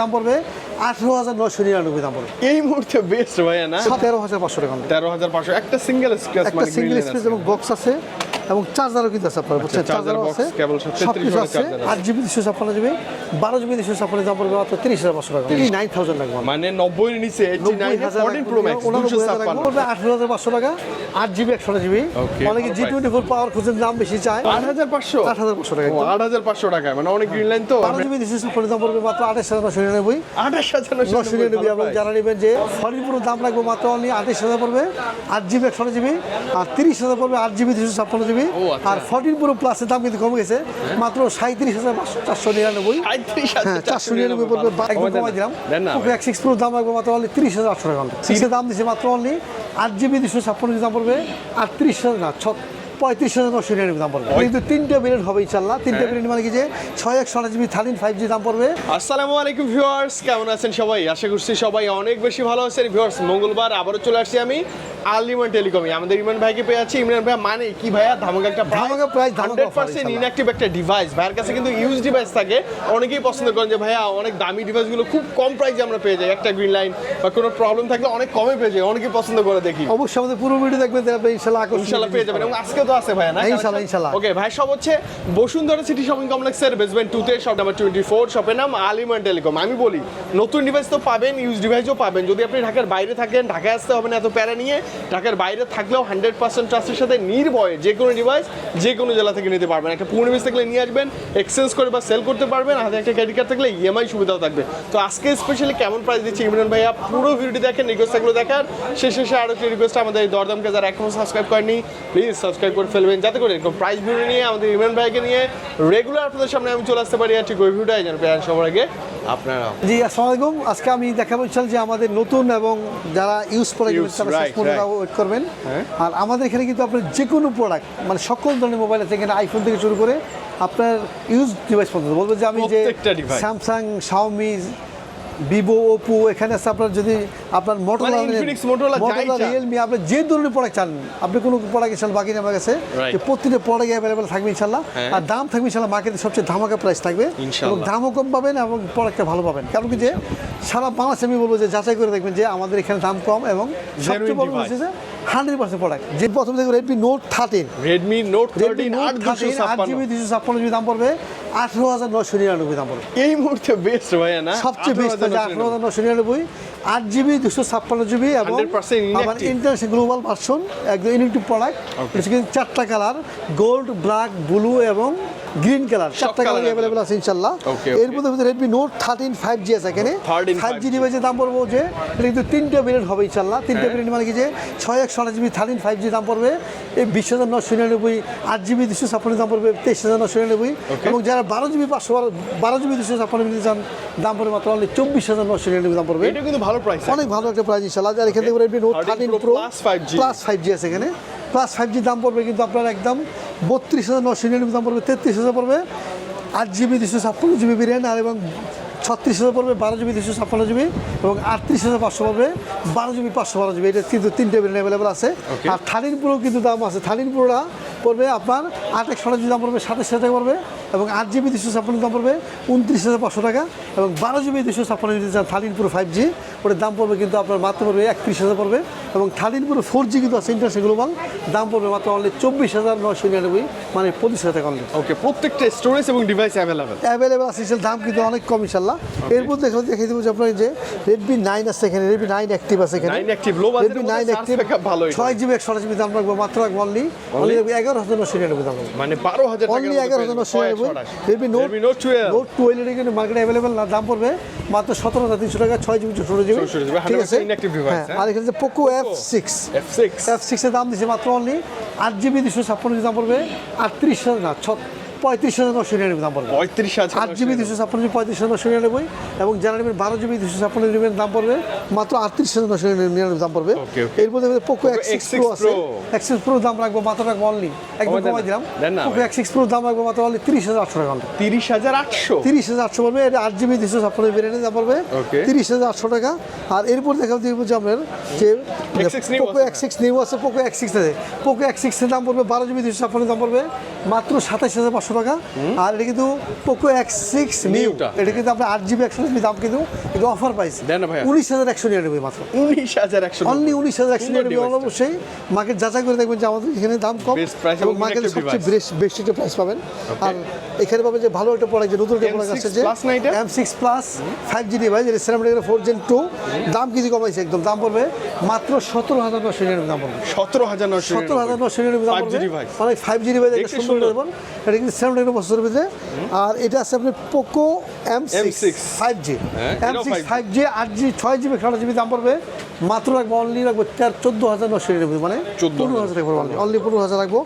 দাম পড়বে। আঠারো হাজার নয়শো নিরানব্বই দাম পড়বে। এই মুহূর্তে বেস্ট ভাইয়া না? তেরো হাজার পাঁচশো টাকা। তেরো হাজার পাঁচশো। একটা সিঙ্গেল একটা মানে সিঙ্গেল স্পেস এবং বক্স আছে। এবং চার্জারও কিন্তু আছে আপনার বুঝছেন? চার্জারও আছে। cable সব সব 33 কিছু আছে। আট জিবি দুশো ছাপ্পান্ন জিবি বারো জিবি দুশো ছাপ্পান্ন দাম পড়বে মাত্র তিরিশ হাজার পাঁচশো টাকা। নাইন থাউজেন্ড লাগবে মানে নব্বই নিচে দুশো ছাপ্পান্ন। আঠারো হাজার পাঁচশো টাকা আট জিবি একশো জিবি অনেকে জি টোয়েন্টি ফোর পাওয়ার খুঁজে দাম বেশি চায়। আট হাজার পাঁচশো? আট হাজার পাঁচশো টাকা আট হাজার পাঁচশো টাকা মানে অনেক গ্রিন লাইন তো। বারো জিবি দুশো ছাপ্পান্ন দাম পড়বে মাত্র আঠাশ হাজার নশো নিরানব্বই। আঠাশ হাজার নশো নিরানব্বই এবং যারা নেবেন যে ফরিদপুর দাম লাগবে মাত্র অনলি আঠাশ হাজার পড়বে। আট জিবি একশো জিবি আর তিরিশ হাজার পড়বে আট জিবি দুশো ছাপ্পান্ন জিবি ও, আচ্ছা। আর ফর্টিন প্রো প্লাসের দাম কিন্তু কমে গেছে। মাত্র সাঁত্রিশ হাজার চারশো নিরানব্বই। হ্যাঁ চারশো নিরানব্বই পড়বে। একদম কমাই দিলাম। এক সিক্স প্রো দাম লাগবে মাত্র অনলি তিরিশ হাজার আটশো টাকা। দাম দিচ্ছে মাত্র অনলি আট জিবি দুশো ছাপ্পান্ন দাম পড়বে আটত্রিশ হাজার না পঁয়ত্রিশ হাজার নশো নিরানব্বই দাম পড়বে। কিন্তু তিনটে ভেরিয়েন্ট হবে ইনশাল্লাহ তিনটে হ্যাঁ। মানে কি যে ছয় একশো আঠাশ জিবি থার্টিন ফাইভ জি দাম পড়বে। আসসালামু আলাইকুম ভিউয়ার্স কেমন আছেন সবাই? আশা করছি সবাই অনেক বেশি ভালো আছেন। ভিউয়ার্স মঙ্গলবার আবারও চলে আসছি আমি আলিমান টেলিকমে। আমাদের ইমরান ভাইকে পেয়ে আছি ইমরান ভাই মানে কি ভাইয়া? ধামাকা একটা ধামাকা ধামাকা হান্ড্রেড পার্সেন্ট ইনঅ্যাক্টিভ একটা ডিভাইস ভাইয়ের কাছে কিন্তু ইউজ ডিভাইস থাকে। অনেকেই পছন্দ করেন যে ভাইয়া অনেক দামি ডিভাইসগুলো খুব কম প্রাইসে আমরা পেয়ে যাই। একটা গ্রিন লাইন বা কোনো প্রবলেম থাকলে অনেক কমে পেয়ে যাই। অনেকেই পছন্দ করে দেখি। অবশ্যই আমাদের পুরো ভিডিও দেখবেন ইনশাল্লাহ ইনশাল্লাহ পেয়ে যাবেন। এবং আজকে তো আছে ভাইয়া না? ইনশাল্লাহ, ইনশাল্লাহ। ওকে ভাই সব হচ্ছে বসুন্ধরা সিটি শপিং কমপ্লেক্সের বেসমেন্ট টুতে শপ নাম্বার টোয়েন্টি ফোর শপের নাম আলিমান টেলিকম আমি বলি নতুন ডিভাইস তো পাবেন ইউজ ডিভাইসও পাবেন। যদি আপনি ঢাকার বাইরে থাকেন ঢাকায় আসতে হবে না এত প্যারা নিয়ে ঢাকার বাইরে থাকলেও হান্ড্রেড পার্সেন্ট ট্রাস্টের সাথে নির্ভয়ে যে কোনো ডিভাইস যে কোনো জেলা থেকে নিতে পারবেন। একটা পুরো ডিভাইস থাকলে নিয়ে আসবেন এক্সচেঞ্জ করে বা সেল করতে পারবেন হাতে একটা ক্রেডিট কার্ড থাকলে ইএমআই সুবিধাও থাকবে। তো আজকে স্পেশালি কেমন প্রাইস দিচ্ছে ইমরান ভাইয়া? পুরো ভিডিওটি দেখেন রিকোয়েস্ট থাকলে দেখার। শেষে শেষে আরও একটি রিকোয়েস্ট আমাদের এই দরদামকে যারা এখনও সাবস্ক্রাইব করেনি প্লিজ সাবস্ক্রাইব করে ফেলবেন। যাতে করে এরকম প্রাইস ভিডিও নিয়ে আমাদের ইমরান ভাইকে নিয়ে রেগুলার আপনাদের সামনে আমি চলে আসতে পারি। আর ঠিক ওই ভিডিওটাই পেয়ে সবার আগে আপনারা। জি আসসালামু আলাইকুম। আজকে আমি দেখাবো ইনশাল যে আমাদের নতুন এবং যারা ইউজ করে তারা. ওয়েট করবেন। হ্যাঁ। আর আমাদের এখানে কিন্তু আপনার যে কোনো প্রোডাক্ট মানে সকল ধরনের মোবাইল আছে এখানে আইফোন থেকে শুরু করে আপনার ইউজ ডিভাইস পর্যন্ত। বলব যে আমি যে স্যামসাং শাওমি ভিভো ওপো এখানে আছে আপনার যদি আপনার মোটরলা মোটরলা রিয়েলমি আপনি যে ধরনের প্রোডাক্ট চান আপনি কোনো প্রোডাক্ট ইনশাল বাকি আমার কাছে প্রতিটা প্রোডাক্ট অ্যাভেলেবেল থাকবে ইনশাল্লাহ। হ্যাঁ। আর দাম থাকবে ইনশাল্লাহ মার্কেটে সবচেয়ে ধামাকা প্রাইস থাকবে। এবং দাম দামও কম পাবেন এবং প্রোডাক্টটা ভালো পাবেন। কারণ কি যে সারা বাংলাদেশে আমি বলব যে যাচাই করে দেখবেন যে আমাদের এখানে দাম কম এবং সবচেয়ে বড়। হচ্ছে যে হান্ড্রেড পার্সেন্ট প্রোডাক্ট যে প্রথম থেকে Redmi note thirteen Redmi note thirteen আট জিবি দুশো ছাপ্পান্ন জিবি দাম পড়বে। আঠারো হাজার নশো নিরানব্বই দাম পড়বে। এই মুহূর্তে বেস্ট ভাইয়া না? সবচেয়ে বেস্ট আঠারো হাজার নশো নিরানব্বই। আট জিবি দুশো ছাপ্পান্ন জিবি এবং 100% আমার। ইন্টারন্যাশনাল গ্লোবাল ভার্সন একদম ইউনিটিভ প্রোডাক্ট চারটা কালার গোল্ড ব্ল্যাক ব্লু এবং গ্রিন কালার চারটা কালার অ্যাভেলেবল আছে। ইনশাল্লাহ। এর. মধ্যে Redmi note thirteen five G আছে এখানে। ফাইভ জি ডিভাইসের দাম পড়ব যে এটা কিন্তু তিনটে ভেরিয়েন্ট হবে ইনশাল্লাহ। তিনটে হ্যাঁ। ভেরিয়েন্ট মানে কি যে ছয় একশো আঠাশ জিবি থার্টিন ফাইভ জি দাম পড়বে। এই বিশ হাজার নশো নিরানব্বই আট জিবি দুশো ছাপ্পান্ন দাম পড়বে তেইশ হাজার নশো নিরানব্বই। এবং যারা বারো জিবি পাঁচশো বারো জিবি দুশো ছাপ্পান্ন মিনিট চান দাম পড়বে মাত্র অনলি চব্বিশ হাজার নশো নিরানব্বই দাম পড়বে। এটা কিন্তু ভালো প্রাইস অনেক ভালো একটা প্রাইস ইনশাল্লাহ আর এখান থেকে Redmi note thirteen pro plus five G আছে এখানে। প্লাস ফাইভ জি দাম পড়বে কিন্তু আপনার একদম বত্রিশ হাজার নশো নিরানব্বই দাম পড়বে তেত্রিশ হাজার পড়বে। আট জিবি দুশো ছাপ্পান্ন জিবি বিরিয়ানি আর এবং ছত্রিশ হাজার পড়বে বারো জিবি দুশো ছাপ্পান্ন জিবি এবং আটত্রিশ হাজার পাঁচশো পড়বে বারো জিবি পাঁচশো বারো জিবি। এটা কিন্তু তিনটে ভেরিয়েন্ট অ্যাভেলেবল আছে। আর থার্টিন প্রো কিন্তু দাম আছে। থার্টিন প্রোটা পড়বে আপনার আট একশো জিবি দাম পড়বে সাতাশ হাজার টাকা পড়বে এবং আট জিবি দুশো ছাপ্পান্ন দাম পড়বে উনত্রিশ হাজার পাঁচশো টাকা এবং বারো জিবি দুশো ছাপ্পান্ন GB thirteen pro five G ওটার দাম পড়বে কিন্তু আপনার মাত্র পড়বে একত্রিশ হাজার পড়বে এবং থার্টিন প্রো ফোর জি কিন্তু আছে ইন্টারন্যাশনাল গ্লোবাল দাম পড়বে মাত্র অনলি চব্বিশ হাজার নশো নিরানব্বই মানে পঁচিশ হাজার টাকা অনলি ওকে প্রত্যেকটা স্টোরেজ এবং ডিভাইস অ্যাভেলেবেল অ্যাভেলেবেল আছে দাম কিন্তু অনেক কম ইনশাল্লাহ। এর মধ্যে এখানে দেখিয়ে দেবো যে আপনার যে রেডমি নাইন আছে এখানে রেডমি নাইন অ্যাক্টিভ আছে এখানে। 9 active, low budget এর রেডমি নাইন অ্যাক্টিভ ছয় জিবি একশো জিবি দাম রাখব মাত্র রাখব অনলি অনলি এগারো হাজার নশো নিরানব্বই দাম রাখব। মানে বারো হাজার অনলি এগারো হাজার নশো নিরানব্বই। রেডমি নোট নোট টুয়েলভ কিন্তু মার্কেটে অ্যাভেলেবেল না দাম পড়বে মাত্র সতেরো হাজার তিনশো টাকা ছয় জিবি ষোলো জিবি 16 ঠিক আছে? 100% inactive device, হ্যাঁ হ্যাঁ? আর এখানে যে Poco F six F six F সিক্সের দাম দিচ্ছে মাত্র অনলি আট জিবি দুশো ছাপ্পান্ন দাম পড়বে। আটত্রিশ হাজার না ছ পঁয়ত্রিশ হাজার নশো নিরানব্বই দাম পড়বে। পঁয়ত্রিশ হাজার আট জিবি দুশো ছাপ্পান্ন জিবি পঁয়ত্রিশ হাজার নশো নিরানব্বই এবং যারা নেবেন বারো জিবি দুশো ছাপ্পান্ন জিবির দাম পড়বে মাত্র আটত্রিশ হাজার নশো নিরানব্বই দাম পড়বে. এর মধ্যে পোকো এক্স প্রো আছে Pro। এক্স সিক্স প্রো দাম রাখব মাত্র রাখব অনলি একদম কমাই দিলাম। পোকো এক্স প্রো দাম রাখব মাত্র অনলি তিরিশ হাজার আটশো টাকা তিরিশ হাজার আটশো। তিরিশ হাজার আটশো পড়বে আট জিবি দুশো ছাপ্পান্ন বেরিয়ে দাম পড়বে। তিরিশ হাজার আটশো টাকা। আর এরপর দেখা দিব যে আপনার যে পোকো আছে। এক্স সিক্স নিউ আছে পোকো এক্স সিক্স আছে। পোকো এক্স সিক্সের দাম পড়বে বারো জিবি দুশো ছাপ্পান্ন দাম পড়বে মাত্র সাতাশ হাজার পাঁচশো টাকা। আর এটা কিন্তু পোকো এক্স সিক্স নিউ এটা কিন্তু আপনার আট জিবি একশো দাম কিন্তু কিন্তু অফার পাইছে। উনিশ হাজার একশো নিরানব্বই মাত্র। উনিশ হাজার একশো অনলি উনিশ হাজার একশো নিরানব্বই অবশ্যই মার্কেট যাচাই করে দেখবেন যে আমাদের এখানে দাম কম এবং মার্কেটে সবচেয়ে। বেশ বেশি একটা প্রাইস পাবেন। আর এখানে পাবেন যে ভালো একটা প্রোডাক্ট যে নতুন একটা প্রোডাক্ট আসছে যে M six plus five G device এটা সেরামিকের ফোর জেন টু দাম কিছু কমাইছে একদম দাম পড়বে মাত্র সতেরো হাজার নশো নিরানব্বই দাম পড়বে। সতেরো হাজার নশো সত্তর হাজার নশো নিরানব্বই দাম 5G পড়বে। অনেক ফাইভ জি ডিভাইস একটা সুন্দর। দেবেন এটা কিন্তু সেরামিকের বছরের ভিতরে। আর এটা আছে আপনার Poco M six five G M six five G আট জি ছয় জিবি আঠারো জিবি দাম পড়বে। মাত্র রাখব অনলি রাখব তেরো চোদ্দ হাজার নশো নিরানব্বই মানে 14,000 পনেরো হাজার রাখব অনলি অনলি পনেরো হাজার রাখব।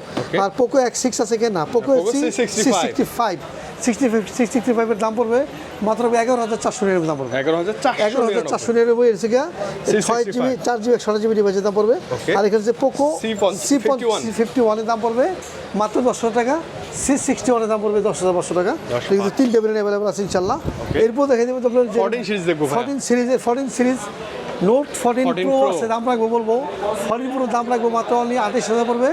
আর পোকো এক্স সিক্স আছে কেন? না Poco Poco C C65 sixty five sixty five sixty ফাইভের দাম পড়বে। মাত্র এগারো হাজার চারশো নিরানব্বই দাম পড়বে। এগারো হাজার এগারো হাজার চারশো নিরানব্বই এর থেকে ছয় জিবি চার জিবি একশো জিবি ডিভাইসের দাম পড়বে। আর এখানে যে পোকো C50 সি 51 ফিফটি ওয়ানের দাম পড়বে। মাত্র দশ হাজার টাকা। সি সিক্সটি ওয়ানের দাম পড়বে দশ হাজার পাঁচশো টাকা। কিন্তু তিনটে ব্র্যান্ড অ্যাভেলেবল আছে ইনশাল্লাহ এরপর দেখে দেবো আপনার 14 series দেখব ফোরটিন সিরিজের fourteen series note fourteen 14 pro আছে দাম রাখব বলব। ফোরটিন প্রো দাম রাখব মাত্র অনলি আঠাশ হাজার পড়বে।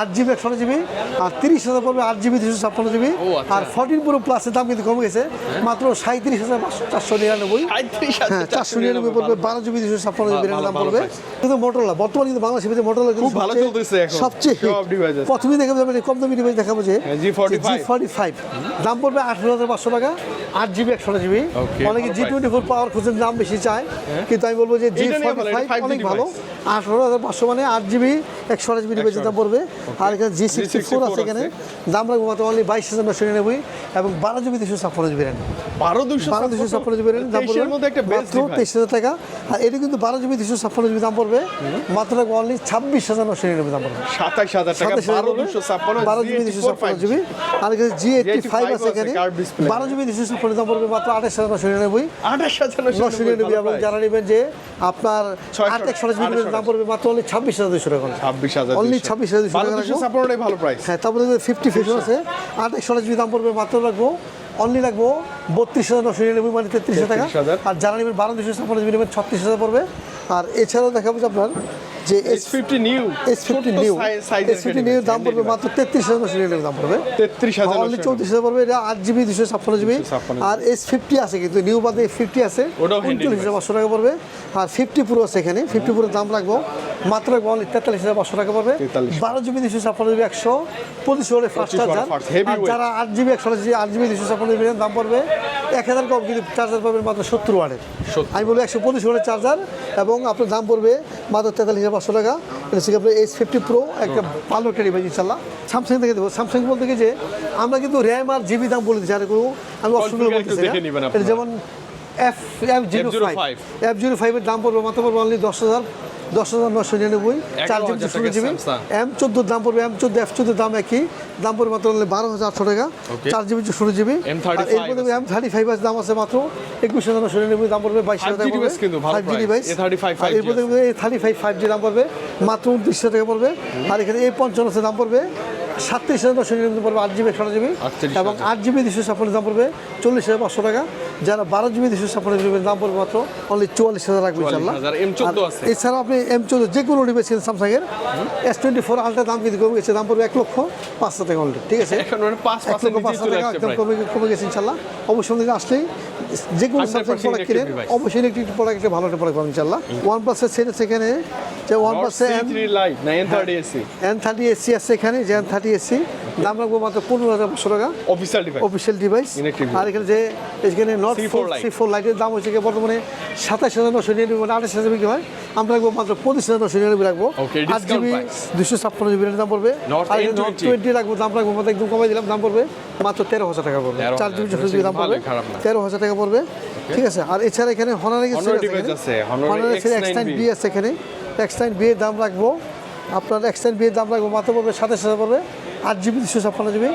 আট জিবি একশো জিবি। আর তিরিশ হাজার পড়বে আট জিবি দুশো ছাপ্পান্ন জিবি। আচ্ছা। আর ফোরটিন প্রো প্লাসের দাম কিন্তু কমে গেছে। মাত্র সাঁত্রিশ হাজার পাঁচশো চারশো নিরানব্বই। হ্যাঁ চারশো নিরানব্বই পড়বে বারো জিবি দুশো ছাপ্পান্ন জিবি দাম পড়বে। কিন্তু মোটরলা বর্তমানে কিন্তু বাংলাদেশের ভিতরে মোটরলা কিন্তু ভালো চলতেছে সবচেয়ে। প্রথমেই দেখাবো যাবে কম দামি ডিভাইস দেখাবো যে হ্যাঁ, G45 জি ফর্টি ফাইভ দাম পড়বে আঠারো হাজার পাঁচশো টাকা আট জিবি একশো জিবি। অনেকে জি টোয়েন্টি ফোর পাওয়ার খুঁজে দাম বেশি চায়। কিন্তু আমি বলব যে জি ফর্টি ভালো, এটা ফাইভ 5G অনেক ভালো। আঠারো হাজার পাঁচশো মানে আট জিবি একশো জিবি দাম পড়বে। আর এখানে জি সিক্সটি ফোর আছে এখানে। দাম রাখব মাত্র অনলি বাইশ হাজার নশো নিরানব্বই এবং বারো জিবি দুশো ছাপ্পান্ন জিবি র্যাম বারো দুশো বারো দুশো ছাপ্পান্ন জিবি র্যাম দাম পড়বে মাত্র তেইশ হাজার টাকা। আর এটা কিন্তু বারো জিবি দুশো ছাপ্পান্ন জিবি দাম পড়বে। মাত্র রাখব অনলি ছাব্বিশ হাজার নশো নিরানব্বই দাম পড়বে। সাতাশ হাজার সাতাশ হাজার বারো জিবি দুশো ছাপ্পান্ন জিবি আর এখানে জি এইটটি ফাইভ আছে আছে, এখানে বারো জিবি দুশো ছাপ্পান্ন দাম পড়বে মাত্র আঠাশ হাজার নশো নিরানব্বই। আঠাশ হাজার নশো নিরানব্বই এবং যারা নেবেন যে আপনার জিবি আড়াইশো দাম পড়বে মাত্র অনলি ছাব্বিশ হাজার দুশো টাকা ছাব্বিশ হাজার অনলি ছাব্বিশ হাজার দুশো টাকা ভালো প্রাইস হ্যাঁ তারপরে ফিফটি ফিফটি আছে। একশো জিবি দাম পড়বে মাত্র রাখব অনলি লাগবো বত্রিশ হাজার নশো নিরানব্বই মানে তেত্রিশ হাজার টাকা। আর যারা নেবেন বারো দুশো ছাপ্পান্ন নেবেন ছত্রিশ হাজার পড়বে। আর এছাড়াও দেখাবো যে আপনার যে S fifty new S fifty new S fifty new দাম পড়বে মাত্র তেত্রিশ হাজার নশো নিরানব্বই দাম পড়বে। তেত্রিশ হাজার অনলি চৌত্রিশ হাজার পড়বে। এটা আট জিবি দুশো ছাপ্পান্ন জিবি আর এস ফিফটি আছে কিন্তু নিউ বাদে ফিফটি আছে। উনচল্লিশ হাজার পাঁচশো টাকা পড়বে। আর ফিফটি পুরো আছে এখানে। ফিফটি পুরো দাম রাখব। মাত্র অনলি তেতাল্লিশ হাজার পাঁচশো টাকা পড়বে। বারো জিবি দুশো ছাপ্পান্ন জিবি একশো। পঁচিশ ওয়ার্ডে ফার্স্ট চার্জার। যারা আট জিবি একশো আট জিবি দুশো ছাপ্পান্ন জিবি দাম পড়বে। এক হাজার কম কিন্তু চার্জার পাবেন মাত্র সত্তর ওয়ার্ডের আমি বলব একশো পঁচিশ ওয়ার্ডের চার্জার এবং আপনার দাম পড়বে মাত্র তেতাল্লিশ হাজার পাঁচশো টাকা। এটা হচ্ছে আপনার এস ফিফটি প্রো একটা ভালো একটা ডিভাইস ইনশাল্লাহ স্যামসাং থেকে দেবো। স্যামসাং বলতে কি যে আমরা কিন্তু র্যাম আর জিবি দাম বলে দিচ্ছি। আর কোনো আমি অসুবিধা বলতেছি এটা যেমন F F zero five F zero ফাইভের দাম পড়বে মাত্র পড়বে অনলি দশ হাজার দশ হাজার নশো নিরানব্বই। চার জিবি 11,000 ষোলো জিবি। এম চোদ্দোর দাম পড়বে এম চোদ্দ এফ চোদ্দোর দাম একই। দাম পড়বে মাত্র বারো হাজার আটশো টাকা। চার জিবি ষোলো জিবি। M35 এরপর দেখবে এম থার্টি ফাইভ দাম আছে মাত্র একুশ হাজার নশো নিরানব্বই। দাম পড়বে বাইশ হাজার 5G টাকা device কিন্তু ভালো ফাইভ জি। ডিভাইস A35 আর 5G এরপর দেখবে থার্টি ফাইভ ফাইভ জি দাম পড়বে মাত্র উনত্রিশ হাজার টাকা পড়বে। আর এখানে এই পঞ্চান্ন দাম পড়বে সাতত্রিশ হাজার নশো নিরানব্বই পড়বে আট জিবি একশো জিবি। এবং আট জিবি দুশো ছাপ্পান্ন দাম পড়বে চল্লিশ হাজার পাঁচশো টাকা। যারা বারো জিবি দুশো ছাপ্পান্ন জিবির দাম পড়বে মাত্র অনলি চুয়াল্লিশ হাজার রাখবে ইনশাল্লাহ 44,000 M14 আর আছে। এছাড়া আপনি এম চোদ্দ যে কোনো কিনেন স্যামসাংয়ের। এস টোয়েন্টি ফোর আলট্রা দাম কিন্তু কমে গেছে দাম পড়বে এক লক্ষ পাঁচ হাজার টাকা অলরেডি ঠিক আছে? মানে এক লক্ষ পাঁচ নিচে হাজার টাকা একদম কমে কমে গেছে ইনশাল্লাহ অবশ্যই আসলেই যে কোনো 100% স্যামসাং প্রোডাক্ট কিনেন অবশ্যই একটি প্রোডাক্ট একটা ভালো একটা প্রোডাক্ট পাবেন ইনশাল্লাহ ওয়ান প্লাসের সেট এখানে যে ওয়ান প্লাসের লাইট না N thirty SE N thirty SE আছে এখানে যে এন থার্টি এসি দাম রাখব মাত্র পনেরো হাজার পাঁচশো টাকা। অফিসিয়াল ডিভাইস অফিসিয়াল ডিভাইস আর এখানে যে এখানে নট ফোর সি ফোর লাইটের দাম হচ্ছে বর্তমানে সাতাশ হাজার নশো নিরানব্বই মানে আঠাশ হাজার বিক্রি হয়। আমরা রাখব মাত্র পঁচিশ হাজার নশো নিরানব্বই রাখব। আট জিবি। দুশো ছাপ্পান্ন জিবি দাম পড়বে। আর N20 নট টোয়েন্টি রাখব দাম রাখব মাত্র একদম কমাই দিলাম দাম পড়বে মাত্র তেরো হাজার টাকা পড়বে। 13,000 চার জিবি ছশো জিবি দাম পড়বে। তেরো হাজার টাকা পড়বে। ঠিক আছে? আর এছাড়া এখানে হনারি আছে, এক্সটাইন বি আছে এখানে। এক্সটাইন বি এর দাম রাখব। আপনার এক্সটাইন বি এর দাম রাখব মাথা পড়বে সাতাশ হাজার পড়বে। আট জিবি দুশো ছাপ্পান্ন জিবি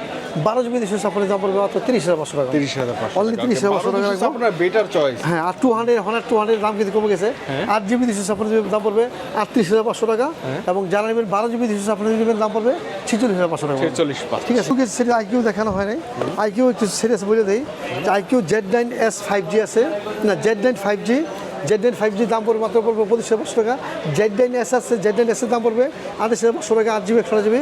বারো জিবি দুশো ছাপ্পান্ন দাম পড়বে মাত্র তিরিশ হাজার পাঁচশো টাকা। তিরিশ হাজার পাঁচশো Only 30,000 পাঁচশো টাকা আপনার বেটার চয়েস হ্যাঁ আর two hundred hundred two hundred দাম কিন্তু কমে গেছে। আট জিবি দুশো ছাপ্পান্ন জিবি দাম পড়বে আটত্রিশ হাজার পাঁচশো টাকা। এবং যারা নেবেন বারো জিবি দুশো ছাপ্পান্ন জিবি দাম পড়বে ছেচল্লিশ হাজার পাঁচশো টাকা। ছেচল্লিশ ঠিক আছে। সেটা আইকিউ দেখানো হয় নাই। আইকিউ একটু সিরিয়াস বলে দেই। যে iQOO Z nine S five G আছে। না Z nine five G Z nine five G দাম পড়বে মাত্র পড়বে পঁচিশ পাঁচশো টাকা। জেড নাইন এস আছে জেড নাইন এসের দাম পড়বে আঠাশ হাজার পাঁচশো টাকা আট জিবি একশো GB.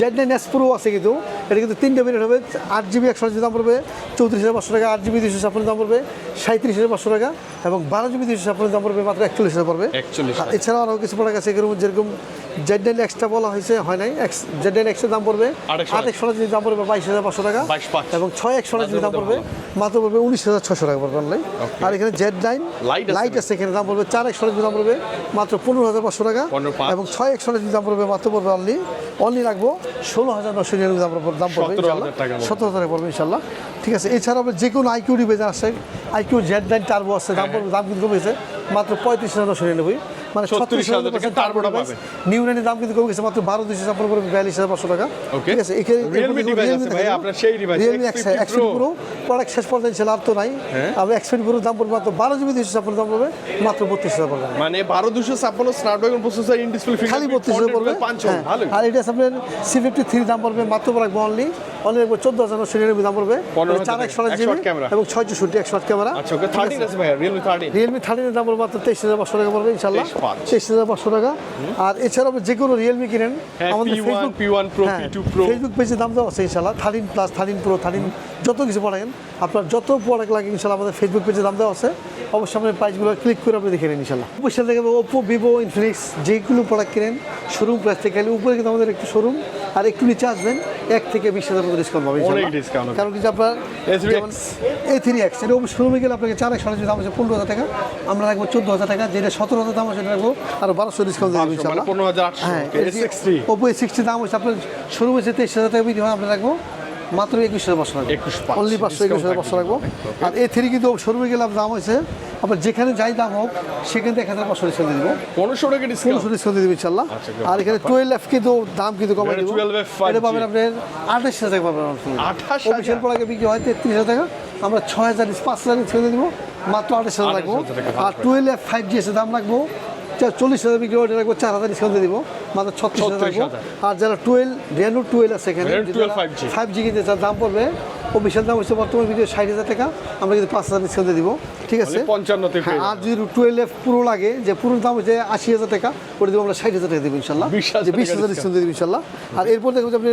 Z nine S pro আছে কিন্তু এটা কিন্তু তিনটে ভেরিয়েন্ট হবে। আট জিবি একশো জিবি দাম পড়বে চৌত্রিশ হাজার পাঁচশো টাকা আট জিবি দুশো ছাপ্পান্ন দাম পড়বে সাঁত্রিশ হাজার পাঁচশো টাকা এবং বারো জিবি দুশো ছাপ্পান্ন দাম পড়বে মাত্র একচল্লিশ হাজার পড়বে। 41 এছাড়াও আরও কিছু প্রোডাক্ট আছে এরকম যেরকম জেড নাইন এক্সট্রা বলা হয়েছে হয় নাই এক্স জেড নাইন এক্সের দাম পড়বে আট একশো জিবি দাম পড়বে বাইশ হাজার পাঁচশো টাকা। এবং ছয় একশো জিবি দাম পড়বে মাত্র পড়বে উনিশ হাজার ছশো টাকা পড়বে অনলাইন আর এখানে জেড নাইন লাইট এখানে দাম পড়বে চার এক জিবি দাম পড়বে মাত্র পনেরো হাজার পাঁচশো টাকা এবং ছয় এক জিবি দাম পড়বে মাত্র পড়বে অনলি অনলি রাখব ষোলো হাজার নশো নিরানব্বই দাম পড়বে দাম পড়বে 17,000 ইনশাল্লাহ। পড়বে। সতেরো হাজার পড়বে ইনশাল্লাহ। ঠিক আছে এছাড়া আমরা যে কোনো আইকিউ ডিভাইস আছে আইকিউ জেড নাইন টার্বো আছে দাম পড়বে দাম কিন্তু কমেছে মাত্র পঁয়ত্রিশ হাজার নশো নিরানব্বই মানে 36,000 ছত্রিশ হাজার টাকা পাবেন। নিউ নাইনের দাম কিন্তু কমে গেছে মাত্র বারো দুশো ছাপ্পান্ন পড়বে বিয়াল্লিশ হাজার পাঁচশো টাকা. ঠিক আছে এখানে আছে ভাই, আপনার সেই রিয়েলমি X50 এক্সপেড প্রো প্রোডাক্ট শেষ পর্যায়ে ছিল আর তো নাই। হ্যাঁ। আমি এক্সপেড দাম পড়বে মাত্র বারো জিবি দুশো ছাপ্পান্ন দাম পড়বে মাত্র বত্রিশ হাজার পড়বে মানে বারো দুশো ছাপ্পান্ন স্ন্যাপড্রাগন প্রসেসর ইন ডিসপ্লে খালি বত্রিশ হাজার পড়বে। আর এটা আপনার সি ফিফটি থ্রি দাম পড়বে মাত্র রাখব অনলি অনলি চোদ্দ হাজার নশো নিরানব্বই দাম পড়বে। চার একশো জিবি। এবং ছয় চৌষট্টি একশো আট ক্যামেরা আছে। রিয়েলমি থার্টিন রিয়েলমি থার্টিনের দাম পড়বে মাত্র তেইশ হাজার পাঁচশো টাকা পড়বে ইনশাল্লাহ 23,500 তেইশ হাজার পাঁচশো টাকা। আর এছাড়াও আপনি যে কোনো রিয়েলমি কিনেন হ্যাঁ, P1, P1 Pro, P2 Pro। Facebook পেজে দাম দেওয়া আছে ইনশাল্লাহ thirteen plus thirteen pro thirteen যত কিছু পড়েন আপনার যত প্রোডাক্ট লাগে ইনশাল্লাহ আমাদের ফেসবুক পেজে দাম দেওয়া আছে। অবশ্যই আপনার প্রাইসগুলো ক্লিক করে আপনি দেখে নিন ইনশাল্লাহ অবশ্যই দেখবেন ওপো ভিভো ইনফিনিক্স যেগুলো প্রোডাক্ট কিনেন শোরুম প্রাইস থেকে গেলে উপরে কিন্তু আমাদের একটু শোরুম আর একটু নিচে আসবেন। এক থেকে বিশ হাজার মতো ডিসকাউন্ট পাবেন। কারণ কিছু আপনার S3X যেমন এই থ্রি এক্স এটা শোরুমে গেলে আপনাকে চার এক একশো দাম আছে পনেরো হাজার টাকা। আমরা রাখব চোদ্দ হাজার টাকা যেটা সতেরো হাজার দাম আছে সেটা রাখব আর বারোশো ডিসকাউন্ট দেবো মানে ইনশাল্লাহ। হ্যাঁ ওপো এ সিক্সটি দাম হচ্ছে আপনার শুরু হয়েছে তেইশ হাজার টাকা বিক্রি হয় আমরা রাখব। মাত্র একুশ হাজার পাঁচশো রাখব 21,500 অনলি পাঁচশো একুশ হাজার পাঁচশো রাখব আর এ থ্রি কিন্তু শোরুমে গেলে আপনার দাম হয়েছে আপনার যেখানে যাই দাম হোক সেখানে থেকে এক হাজার পাঁচশো ডিসকাউন্ট দেবো। পনেরোশো টাকা ডিসকাউন্ট পনেরোশো ডিসকাউন্ট দেবো ইনশাল্লাহ। আচ্ছা, আর এখানে টুয়েলভ এফ কিন্তু দাম কিন্তু কমাই এটা দেবো। 12F 5G এটা পাবেন আপনার আঠাশ হাজার টাকা পাবেন আঠাশ অফিসিয়াল প্রোডাক্টে বিক্রি হয় তেত্রিশ হাজার টাকা। আমরা ছয় হাজার পাঁচ হাজার ছেড়ে দেবো। মাত্র আঠাশ হাজার রাখব 28,000 টাকা, আর টুয়েলভ এফ ফাইভ জি এসে দাম রাখব চল্লিশ হাজার বিক্রি করে রাখব চার হাজার ডিসকাউন্ট দিব। মাত্র ছত্রিশ হাজার আর যারা টুয়েলভ রেনু টুয়েলভ আছে এখানে Reno 12 5G ফাইভ জি কিনতে চান দাম পড়বে অফিসিয়াল দাম হচ্ছে বর্তমানে বিক্রি ষাট হাজার টাকা। আমরা কিন্তু পাঁচ হাজার ডিসকাউন্ট দিব। ঠিক আছে? 55 হ্যাঁ, আর যদি টুয়েলভ পুরো লাগে যে পুরো দাম হচ্ছে আশি হাজার টাকা ওটা দিব আমরা ষাট হাজার টাকা দেবো ইনশাল্লাহ। যে বিশ হাজার ডিসকাউন্ট দেবো ইনশাল্লাহ। আর এরপর দেখব যে আপনি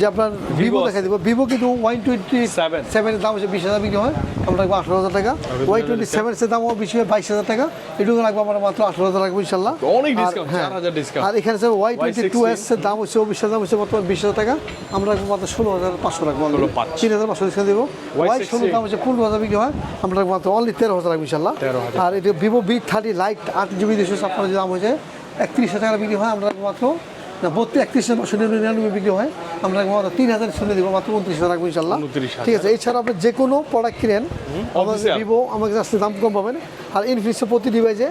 যে আপনার ভিভো দেখা দিব। ভিভো কিন্তু ওয়ান টোয়েন্টি Seven। সেভেনের দাম হচ্ছে বিশ হাজার বিক্রি হয়। আমরা রাখব আঠারো হাজার টাকা। ওয়াই টোয়েন্টি সেভেনের দামও বেশি হয় বাইশ হাজার টাকা। এটুকু রাখব আমরা মাত্র আঠারো হাজার রাখব ইনশাল্লাহ। অনেক হ্যাঁ, আর এখানে sir Y twenty two S এর দাম হচ্ছে বিশ হাজার দাম হচ্ছে বর্তমানে বিশ হাজার টাকা। আমরা রাখব মাত্র ষোলো হাজার পাঁচশো রাখব। তিন হাজার পাঁচশো ডিসকাউন্ট দেবো। ওয়াই Y60 ষোলো দাম হচ্ছে পনেরো হাজার বিক্রি হয়। আমরা মাত্র অনলি তেরো হাজার রাখব ইনশাল্লাহ। আর এটা ভিভো বি থার্টি লাইট আট জিবি দুশো ছাপ্পান্ন দাম হয়েছে একত্রিশ হাজার টাকা বিক্রি হয়। আমরা মাত্র না বত্রিশ একত্রিশ নিরানব্বই বিক্রি হয়। আমরা মাত্র তিন হাজার শুনে দিব। মাত্র উনত্রিশ হাজার রাখব ইনশাল্লাহ। ঠিক আছে এছাড়া আপনি যে কোনো প্রোডাক্ট কিনেন আমাদের ভিভো আমাকে আসতে দাম কম পাবেন। আর ইনফিনিক্সের প্রতি ডিভাইসে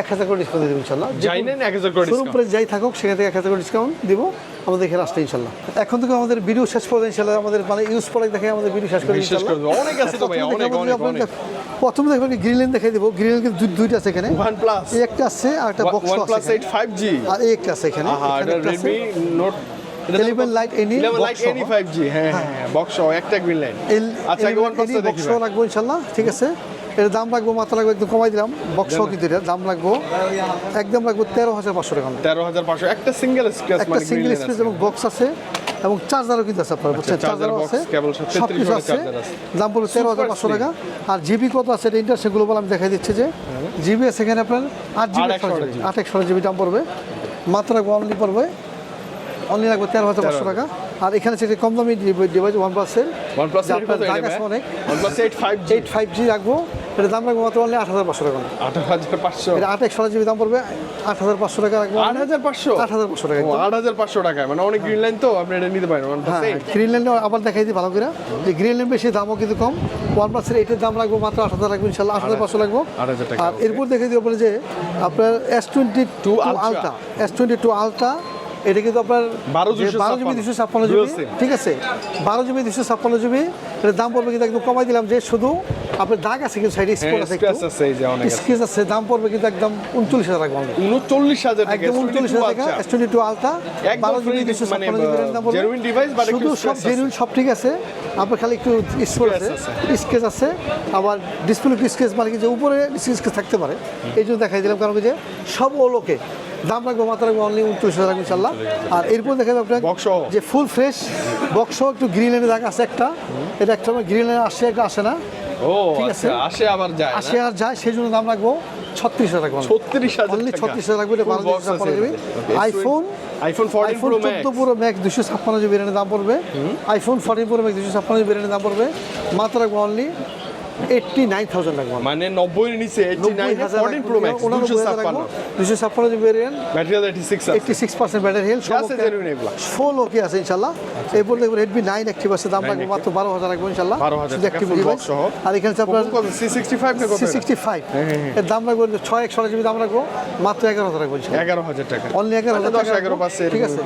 এক হাজার করে ডিসকাউন্ট দেবো ইনশাল্লাহ। যাই নেন এক হাজার করে শোরুম discount। প্রাইস যাই থাকুক সেখান থেকে এক হাজার করে ডিসকাউন্ট দিব। আমাদের এখানে আসতে ইনশাল্লাহ। এখন থেকে আমাদের ভিডিও শেষ পর্যন্ত ইনশাল্লাহ আমাদের মানে ইউজ প্রোডাক্ট দেখে আমাদের ভিডিও শেষ করে বিশেষ করে ইনশাল্লাহ। অনেক আছে তো ভাই প্রথমে অনেক অনেক দেখবেন গ্রিলেন দেখাই দিব। গ্রিলেন কিন্তু দুই- দুইটা আছে এখানে। প্লাস এই একটা আছে আর একটা বক্স আছে এইট ফাইভ জি আর এই একটা আছে। এখানে আছে। Redmi note Eleven Lite Any lite any five G হ্যাঁ হ্যাঁ বক্স সহ একটা গ্রিন লাইন আচ্ছা ওয়ান প্লাস দেখি বক্স রাখব ইনশাল্লাহ ঠিক আছে? এর দাম রাখব মাত্রা লাগবে একদম কমাই দিলাম। বক্স কিন্তু এটার দাম রাখব একদম লাগবো তেরো হাজার পাঁচশো টাকা তেরো হাজার পাঁচশো। একটা সিঙ্গেল স্ক্র্যাচ একটা সিঙ্গেল স্পেস এবং বক্স আছে এবং চার্জারও কিন্তু আছে আপনার বুঝছেন? চার্জারও box, আছে সব 33 কিছু আছে। দাম পড়বে তেরো হাজার পাঁচশো টাকা। আর জিবি কত আছে এটা ইন্টারসে গ্লোবাল আমি দেখাই দিচ্ছি যে জিবি আছে এখানে আপনার আট জিবি আট একশো জিবি দাম পড়বে। মাত্র রাখব অনলি পড়বে অনলি রাখব তেরো হাজার পাঁচশো টাকা। আর এখানে সেটা কম দামি ডিভাইস ওয়ান প্লাসের এটা আছে ভাই? অনেক। 8 5G এইট ফাইভ জি রাখব এটা দাম রাখব মাত্র অনলি আট হাজার পাঁচশো টাকা 8500 এটা আট একশো জিবি দাম পড়বে আট হাজার পাঁচশো টাকা রাখব 8500 আট হাজার পাঁচশো টাকা ও 8500 টাকায় মানে অনেক গ্রিন লাইন তো আপনি এটা নিতে পারেন হ্যাঁ 8 গ্রিন ল্যান্ড আবার দেখাই দিই ভালো করে যে গ্রিন ল্যান্ড বেশি দামও কিন্তু কম ওয়ান প্লাসের এইটের দাম রাখব মাত্র আট হাজার রাখব ইনশাল্লাহ আট হাজার পাঁচশো রাখব 8,000 টাকা, আর এরপর দেখে দিও বলে যে আপনার S twenty two. Ultra S twenty two ultra এটা কিন্তু আপনার 12 যে 12 জিবি 256 দুশো ছাপ্পান্ন জিবি ঠিক আছে বারো জিবি দুশো ছাপ্পান্ন জিবি এটার দাম পড়বে কিন্তু একদম কমাই দিলাম যে শুধু আপনার দাগ আছে কিন্তু সাইডে স্পট আছে এই যে অনেক আছে। দাম পড়বে কিন্তু একদম উনচল্লিশ হাজার টাকা টাকা একদম আলট্রা। দুশো মানে, device, শুধু সব জেনুইন সব ঠিক আছে। আপনার খালি একটু আছে। আছে। আবার ডিসপ্লে মানে কি যে উপরে স্কেচ থাকতে পারে। এই জন্য দেখাই দিলাম কারণ যে সব ওলোকে দাম রাখব মাত্রা রাখব অনলি উনত্রিশ হাজার রাখব ইনশাল্লাহ আর এরপর দেখা যাবে আপনার। যে ফুল ফ্রেশ বক্স একটু গ্রিন লাইনের দাগ আছে একটা। এটা একটা গ্রিন লাইনে আসে একটা আসে না। ও ঠিক আচ্ছা আছে। আসে আবার যায় আসে আর যায় সেই জন্য দাম রাখব ছত্রিশ হাজার টাকা। ছত্রিশ হাজার অনলি ছত্রিশ হাজার রাখব বারো GB iPhone iPhone fourteen pro চোদ্দ পুরো ম্যাক্স দুশো ছাপ্পান্ন জিবি দাম পড়বে। আইফোন ফোরটিন পুরো ম্যাক্স দুশো ছাপ্পান্ন জিবি দাম পড়বে। মাত্র রাখব অনলি এইট্টি নাইন থাউজেন্ড রাখব মানে নব্বই নিচে এইটি নব্বই নাইন হাজার ফোরটিন প্রো ম্যাক্স দুশো ছাপ্পান্ন। GB rain battery eighty six percent battery health আছে genuine এগুলা। ফুল ওকে আছে ইনশাল্লাহ। এরপর দেখব রেডমি নাইন অ্যাক্টিভ আছে দাম রাখব মাত্র বারো হাজার রাখব ইনশাল্লাহ। 12,000 শুধু টাকা active full device। box সহ। আর এখানে আপনার C sixty five C sixty five এর দাম রাখব ছয় একশো জিবি দাম রাখব মাত্র এগারো হাজার রাখব এগারো হাজার টাকা। অনলি এগারো হাজার দশ এগারো রাখব। ঠিক আছে।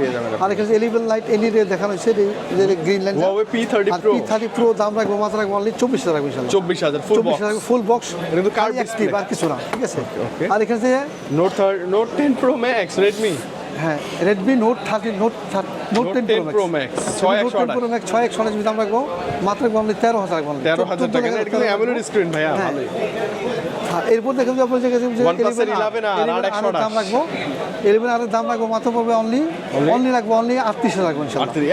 আর এখানে এলিভেন লাইট এলই দেখানো হচ্ছে green line Huawei P30 P thirty pro দাম রাখব মাত্র রাখব অনলি চব্বিশ হাজার রাখব ইনশাল্লাহ। চব্বিশ হাজার ফুল চব্বিশ বক্স হাজার ফুল বক্স এটা কিন্তু curved অ্যাক্টিভ display। আর কিছু না ঠিক আছে Okay. আর এখানে যে note note ten pro max Redmi হ্যাঁ Redmi note thirty note note ten 10 Pro Max, ছয় একশো প্রো ম্যাক্স ছয় একশো আঠাশ দাম রাখব মাত্র রাখব অনলি তেরো হাজার রাখব তেরো হাজার টাকা। অ্যামোলেড স্ক্রিন ভাইয়া। হ্যাঁ। ভালোই হ্যাঁ, এরপর দেখুন যে আপনার যে OnePlus এর 11 আর 828 দাম রাখব। ইলেভেন আর দাম রাখব মাত্র পড়বে অনলি অনলি রাখব অনলি আটত্রিশ হাজার রাখব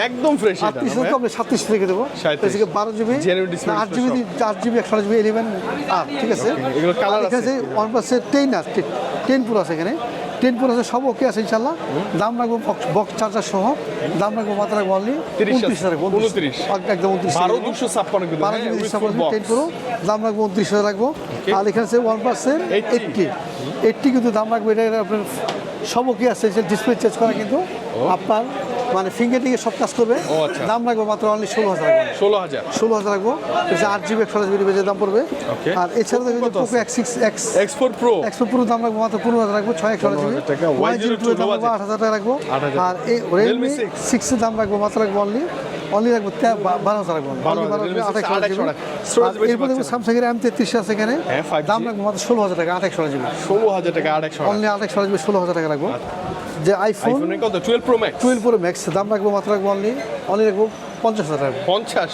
একদম ফ্রেশ আটত্রিশ তো আপনি সাতত্রিশ থেকে দেবো। 37 এদিকে বারো জিবি আট জিবি আট জিবি একশো জিবি ইলেভেন আর ঠিক আছে? এখানে আছে? ওয়ান প্লাসের টেন আছে টেন পুরো আছে এখানে। টেন পুরো আছে সব ওকে আছে ইনশাল্লাহ। দাম রাখব বক্স চার্জার সহ। দাম রাখব মাত্র রাখব অনলি উনত্রিশ হাজার রাখব। একদম উনত্রিশ বারো দুশো ছাপ্পান্ন বারো হ্যাঁ। Ten pro. দাম রাখব উনত্রিশ হাজার রাখব। আর এখানে আছে ওয়ান পার্সেন্ট এইটটি এইটটি কিন্তু দাম রাখব এটা এটা আপনার সব ওকে আছে ডিসপ্লে চেঞ্জ করা কিন্তু আপনার মানে ফিঙ্গারিংয়ে সব কাজ করবে। আচ্ছা। দাম রাখব মাত্র অনলি ষোলো হাজার ষোলো হাজার। ষোলো হাজার রাখব। আট জিবি একশো জিবি বেজে দাম পড়বে। আর এছাড়া দেখবেন Poco X six X X four pro একশো পুরো দাম রাখব মাত্র পনেরো হাজার রাখব ছয় একশো জিবি ওয়াই জিরো টু দাম রাখব আট হাজার টাকা রাখব আর এই রিয়েলমি। সিক্সের দাম রাখব মাত্র রাখব অনলি অনলি রাখব বারো হাজার রাখব। 12,000 বারো হাজার six, আট 800 একশো টাকা। Storage বেশি এরপর দেখব স্যামসাং এর এম তেত্রিশ আছে এখানে। হ্যাঁ, 5G দাম রাখব মাত্র ষোলো হাজার টাকা আট একশো জিবি ষোলো হাজার টাকা আট একশো অনলি আট একশো জিবি ষোলো হাজার টাকা রাখব। যে আইফোন কত twelve pro max twelve pro max দাম রাখব মাত্র রাখব অনলি অনলি রাখব। পঞ্চাশ হাজার। টাকা পঞ্চাশ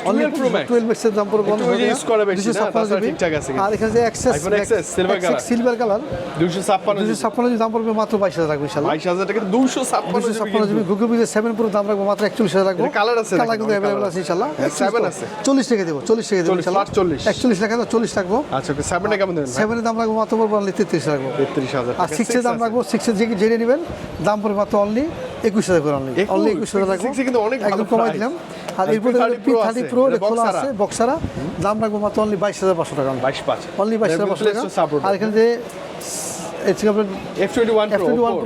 টুয়েলভ দাম পড়বে করা বেশি ঠিকঠাক আছে আর এখানে যে সিলভার কালার দুশো ছাপ্পান্ন দুশো ছাপ্পান্ন দাম পড়বে মাত্র বাইশ হাজার রাখব ইনশাল্লাহ বাইশ হাজার টাকা দুশো ছাপ্পান্ন ছাপ্পান্ন GB Google pixel seven pro দাম রাখব মাত্র একচল্লিশ হাজার রাখব। colour আছে কালার কিন্তু অ্যাভেলেবল আছে ইনশাল্লাহ হ্যাঁ, seven আছে। চল্লিশ টাকা দেবো চল্লিশ টাকা দেবো 40, ইনশাল্লাহ 40 একচল্লিশ টাকা দাও চল্লিশ রাখব আচ্ছা ওকে সেভেনে কেমন দেবেন সেভেনের দাম রাখব মাত্র পড়ব অনলি তেত্রিশ রাখব। তেত্রিশ হাজার আর সিক্সের দাম রাখব সিক্সের যে জেনে নেবেন দাম পড়বে মাত্র অনলি একুশ হাজার করে অনলি অনলি একুশ হাজার রাখব কিন্তু অনেক একদম কমাই দিলাম। আর আর এরপরে P30 পি থার্টি প্রো খোলা আছে বক্সারা দাম রাখব মাত্র অনলি বাইশ হাজার পাঁচশো টাকা। বাইশ পাঁচ। অনলি বাইশ হাজার পাঁচশো টাকা। আর এখানে যে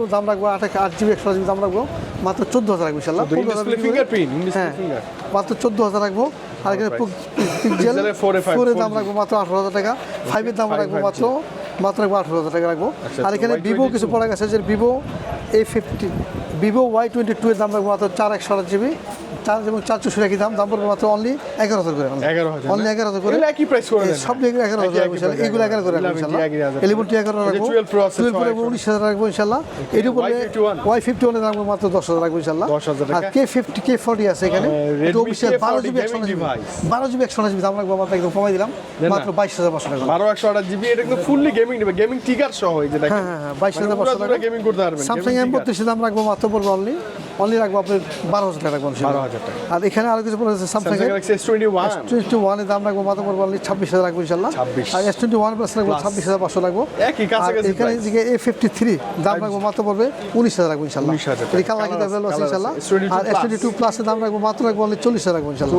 দাম রাখব আট জিবি একশো জিবি দাম রাখব মাত্র চোদ্দ হাজার রাখব ইনশাল্লাহ চোদ্দ, in 15,000 display বিক্রি করে- fingerprint, in display হ্যাঁ মাত্র চোদ্দ হাজার রাখব। আর এখানে পিক্সেল Pixel এর 4A5, ফোরের দাম রাখব মাত্র আঠারো হাজার টাকা। ফাইভের দাম রাখব মাত্র মাত্র রাখব আঠারো হাজার টাকা রাখব। আচ্ছা, আর এখানে ভিভো কিছু প্রোডাক্ট আছে যে Vivo A fifty Vivo Y twenty two এর দাম রাখব মাত্র চার একশো আট জিবি চার এবং চার চৌষট্টি একই দাম দাম পড়বে মাত্র অনলি এগারো হাজার করে। 11,000 অনলি এগারো হাজার করে। একই price করে সব? এগুলো এগারো হাজার ইনশাল্লাহ। এগুলো এগারো করে রাখব 11, ইনশাল্লাহ। 11,000 এলিভেনটি এগারো রাখব। 12 Pro আছে, টুয়েলভ রাখব উনিশ হাজার রাখব ইনশাল্লাহ। বলে Y51 ওয়াই ফিফটি ওয়ানের দাম মাত্র দশ হাজার রাখব ইনশাল্লাহ। আর কে ফিফটি কে ফোর্টি আছে এখানে। K40 বারো জিবি একশো। বারো জিবি একশো জিবি দাম রাখব মাত্র একদম কমাই দিলাম। মাত্র বাইশ হাজার পাঁচশো টাকা। বারো একশো আঠাশ জিবি এটা কিন্তু ফুললি গেমিং নেবে গেমিং টিকার সহ হ্যাঁ হ্যাঁ হ্যাঁ বাইশ হাজার পাঁচশো টাকা। গেমিং করতে পারবেন স্যামসাং এম বত্রিশের দাম রাখব মাত্র পড়ব অনলি অনলি রাখব আপনার বারো হাজার টাকা রাখব ইনশাল্লাহ। 12,000 টাকা। আর এখানে আরও কিছু Samsung S twenty one twenty ওয়ানের দাম রাখব মাত্র পড়ব অনলি ছাব্বিশ হাজার রাখব ইনশাল্লাহ। আর এস টোয়েন্টি ওয়ান প্লাস রাখব ছাব্বিশ হাজার পাঁচশো রাখব। এখানে price। এ ফিফটি থ্রি দাম রাখব মাত্র পড়বে উনিশ হাজার রাখব ইনশাল্লাহ। 19,000 টাকা। এই কালার কিন্তু Colour আছে, available আছে colour ইনশাল্লাহ। আর এস টোয়েন্টি টু প্লাসের দাম রাখব মাত্র রাখব অনলি চল্লিশ হাজার রাখব ইনশাল্লাহ।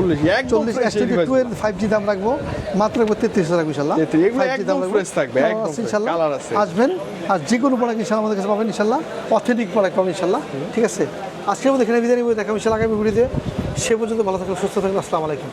চল্লিশ এস টোয়েন্টি টু এর ফাইভ জি দাম রাখব মাত্র রাখব তেত্রিশ হাজার রাখব ইনশাল্লাহ। 33 এগুলো 5G দাম রাখব। fresh থাকবে, Colour একদম আছে fresh, ইনশাল্লাহ। আসবেন আর যে কোনো প্রোডাক্ট ইনশাল্লাহ আমাদের কাছে পাবেন ইনশাল্লাহ। অথেন্টিক প্রোডাক্ট পাবেন ইনশাল্লাহ। ঠিক আছে? আজকের মধ্যে এখানে বিদায় নিব, দেখা মিশাল আগামী ঘুরিতে সে পর্যন্ত ভালো থাকলে সুস্থ থাকলে আসসালামু আলাইকুম।